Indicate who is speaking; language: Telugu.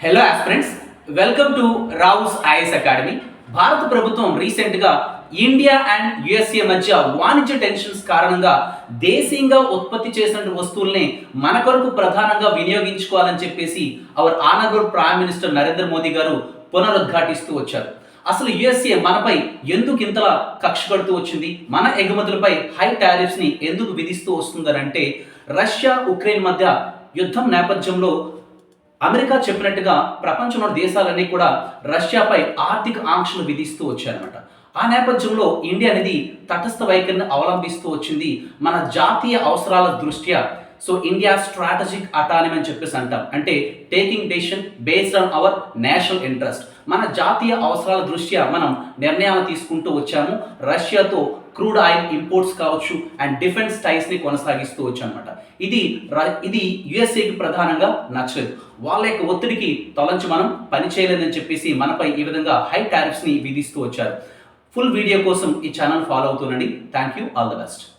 Speaker 1: Hello aspirants welcome to Rao's IAS academy భారత ప్రభుత్వం రీసెంట్గా ఇండియా అండ్ యుఎస్ఏ మధ్య వాణిజ్య టెన్షన్స్ కారణంగా దేశీయంగా ఉత్పత్తి చేసిన వస్తువుల్ని మన కొరకు ప్రధానంగా వినియోగించుకోవాలని చెప్పేసి our honourable prime minister Narendra Modi గారు పునరుద్ఘాటిస్తూ వచ్చారు. అసలు యుఎస్ఏ మనపై ఎందుకు ఇంతలా కక్ష కడుతూ వచ్చింది? మన ఎగుమతులపై హై టారిఫ్స్ని ఎందుకు విధిస్తూ వస్తుందనంటే రష్యా ఉక్రెయిన్ మధ్య యుద్ధం నేపథ్యంలో అమెరికా చెప్పినట్టుగా ప్రపంచంలో దేశాలన్నీ కూడా రష్యాపై ఆర్థిక ఆంక్షలు విధిస్తూ వచ్చాయన్నమాట. ఆ నేపథ్యంలో ఇండియా అనేది తటస్థ వైఖరిని అవలంబిస్తూ వచ్చింది. మన జాతీయ అవసరాల దృష్ట్యా సో ఇండియా స్ట్రాటజిక్ అటానమీ అని చెప్పేసి అంటాం. అంటే taking decision based on our national interest మన జాతీయ అవసరాల దృష్ట్యా మనం నిర్ణయాలు తీసుకుంటూ వచ్చాము. రష్యాతో క్రూడ్ ఆయిల్ ఇంపోర్ట్స్ కావచ్చు అండ్ డిఫెన్స్ టైస్ కొనసాగిస్తూ వచ్చామన్నమాట. ఇది ఇది యుఎస్ఏకి ప్రధానంగా నచ్చలేదు. వాళ్ళ యొక్క ఒత్తిడికి తొలంచి మనం పని చేయలేదని చెప్పేసి మనపై ఈ విధంగా హై టారిఫ్స్ని విధిస్తూ వచ్చారు. ఫుల్ వీడియో కోసం ఈ channel follow అవుతుండండి. Thank you all the best